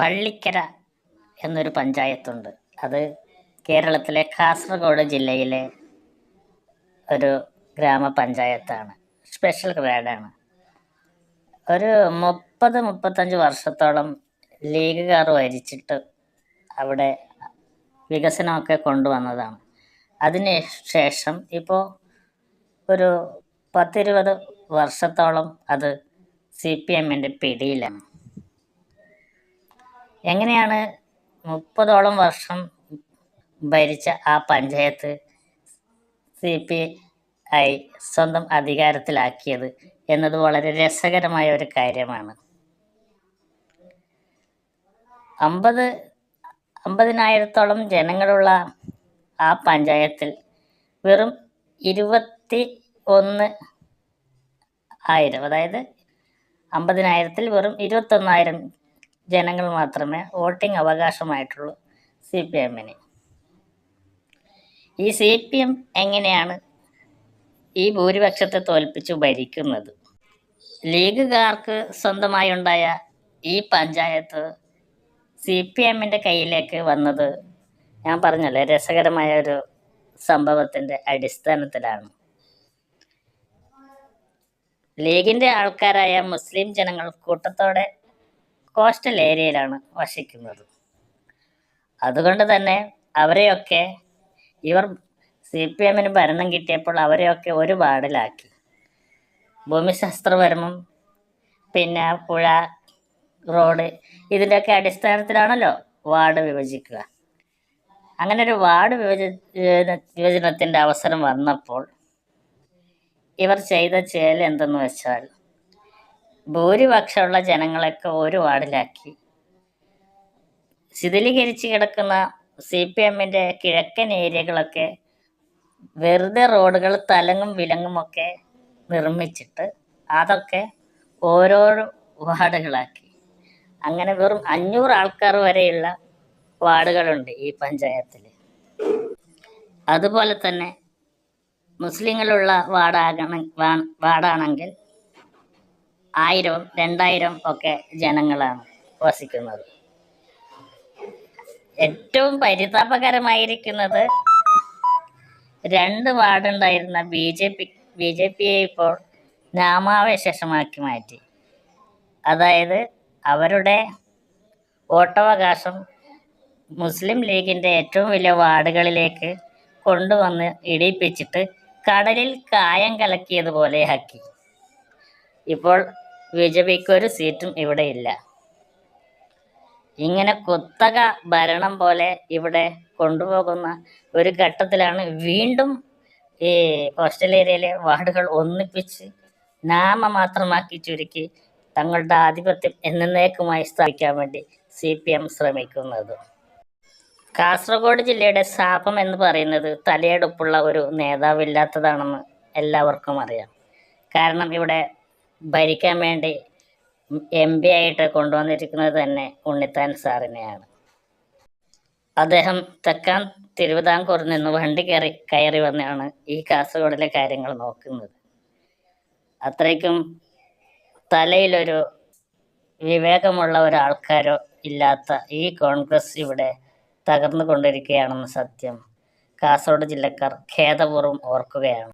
പള്ളിക്കര എന്നൊരു പഞ്ചായത്തുണ്ട്. അത് കേരളത്തിലെ കാസർഗോഡ് ജില്ലയിലെ ഒരു ഗ്രാമപഞ്ചായത്താണ്. സ്പെഷ്യൽ ഗ്രേഡാണ്. ഒരു മുപ്പത് മുപ്പത്തഞ്ച് വർഷത്തോളം ലീഗുകാർ വരിച്ചിട്ട് അവിടെ വികസനമൊക്കെ കൊണ്ടുവന്നതാണ്. അതിന് ശേഷം ഇപ്പോൾ ഒരു പത്തിരുപത് വർഷത്തോളം അത് സി പി എമ്മിന്റെ പിടിയിലാണ്. എങ്ങനെയാണ് മുപ്പതോളം വർഷം ഭരിച്ച ആ പഞ്ചായത്ത് സി പി ഐ സ്വന്തം അധികാരത്തിലാക്കിയത് എന്നത് വളരെ രസകരമായ ഒരു കാര്യമാണ്. അമ്പത് അമ്പതിനായിരത്തോളം ജനങ്ങളുള്ള ആ പഞ്ചായത്തിൽ വെറും ഇരുപത്തി ഒന്ന് ആയിരം അതായത് അമ്പതിനായിരത്തിൽ വെറും ഇരുപത്തൊന്നായിരം ജനങ്ങൾ മാത്രമേ വോട്ടിംഗ് അവകാശമായിട്ടുള്ളൂ സി പി എമ്മിന്. ഈ സി പി എം എങ്ങനെയാണ് ഈ ഭൂരിപക്ഷത്തെ തോൽപ്പിച്ച് ഭരിക്കുന്നത്? ലീഗുകാർക്ക് സ്വന്തമായി ഉണ്ടായ ഈ പഞ്ചായത്ത് സി പി എമ്മിന്റെ കയ്യിലേക്ക് വന്നത് ഞാൻ പറഞ്ഞല്ലോ രസകരമായ ഒരു സംഭവത്തിന്റെ അടിസ്ഥാനത്തിലാണ്. ലീഗിന്റെ ആൾക്കാരായ മുസ്ലിം ജനങ്ങൾ കൂട്ടത്തോടെ കോസ്റ്റൽ ഏരിയയിലാണ് വസിക്കുന്നത്. അതുകൊണ്ട് തന്നെ അവരെയൊക്കെ ഇവർ സി പി എമ്മിന് ഭരണം കിട്ടിയപ്പോൾ അവരെയൊക്കെ ഒരു വാർഡിലാക്കി. ഭൂമിശാസ്ത്രപരമും പിന്നെ പുഴ റോഡ് ഇതിന്റെയൊക്കെ അടിസ്ഥാനത്തിലാണല്ലോ വാർഡ് വിഭജിക്കുക. അങ്ങനെ ഒരു വാർഡ് വിഭജ വിഭജനത്തിന്റെ അവസരം വന്നപ്പോൾ ഇവർ ചെയ്ത ചേൽ എന്തെന്ന് വെച്ചാൽ ഭൂരിപക്ഷമുള്ള ജനങ്ങളൊക്കെ ഒരു വാർഡിലാക്കി. ശിഥിലീകരിച്ച് കിടക്കുന്ന സി പി എമ്മിന്റെ കിഴക്കൻ ഏരിയകളൊക്കെ വെറുതെ റോഡുകൾ തലങ്ങും വിലങ്ങുമൊക്കെ നിർമ്മിച്ചിട്ട് അതൊക്കെ ഓരോ വാർഡുകളാക്കി. അങ്ങനെ വെറും അഞ്ഞൂറ് ആൾക്കാർ വരെയുള്ള വാർഡുകളുണ്ട് ഈ പഞ്ചായത്തിൽ. അതുപോലെ തന്നെ മുസ്ലിങ്ങളുള്ള വാർഡാകണ വാർഡാണെങ്കിൽ ആയിരവും രണ്ടായിരം ഒക്കെ ജനങ്ങളാണ് വസിക്കുന്നത്. ഏറ്റവും പരിതാപകരമായിരിക്കുന്നത് രണ്ട് വാർഡുണ്ടായിരുന്ന B J P B J പിയെ ഇപ്പോൾ നാമാവശേഷമാക്കി മാറ്റി. അതായത് അവരുടെ വോട്ടവകാശം മുസ്ലിം ലീഗിന്റെ ഏറ്റവും വലിയ വാർഡുകളിലേക്ക് കൊണ്ടുവന്ന് ഇടിപ്പിച്ചിട്ട് കടലിൽ കായം കലക്കിയതുപോലെ ആക്കി. ഇപ്പോൾ ബി ജെ പിക്ക് ഒരു സീറ്റും ഇവിടെ ഇല്ല ഇങ്ങനെ കുത്തക ഭരണം പോലെ ഇവിടെ കൊണ്ടുപോകുന്ന ഒരു ഘട്ടത്തിലാണ് വീണ്ടും ഈ കോസ്റ്റൽ ഏരിയയിലെ വാർഡുകൾ ഒന്നിപ്പിച്ച് നാമമാത്രമാക്കി ചുരുക്കി തങ്ങളുടെ ആധിപത്യം എന്നേക്കുമായി സ്ഥാപിക്കാൻ വേണ്ടി സി പി എം ശ്രമിക്കുന്നത്. കാസർഗോഡ് ജില്ലയുടെ ശാപം എന്ന് പറയുന്നത് തലയെടുപ്പുള്ള ഒരു നേതാവില്ലാത്തതാണെന്ന് എല്ലാവർക്കും അറിയാം. കാരണം ഇവിടെ ഭരിക്കാൻ വേണ്ടി എം പി ആയിട്ട് കൊണ്ടുവന്നിരിക്കുന്നത് തന്നെ ഉണ്ണിത്താൻ സാറിനെയാണ്. അദ്ദേഹം തെക്കാൻ തിരുവിതാംകൂറിൽ നിന്ന് വണ്ടി കയറി കയറി വന്നാണ് ഈ കാസർഗോഡിലെ കാര്യങ്ങൾ നോക്കുന്നത്. അത്രയ്ക്കും തലയിലൊരു വിവേകമുള്ള ഒരാൾക്കാരോ ഇല്ലാത്ത ഈ കോൺഗ്രസ് ഇവിടെ തകർന്നു കൊണ്ടിരിക്കുകയാണെന്ന് സത്യം. കാസർഗോഡ് ജില്ലക്കാർ ഖേദപൂർവം ഓർക്കുകയാണ്.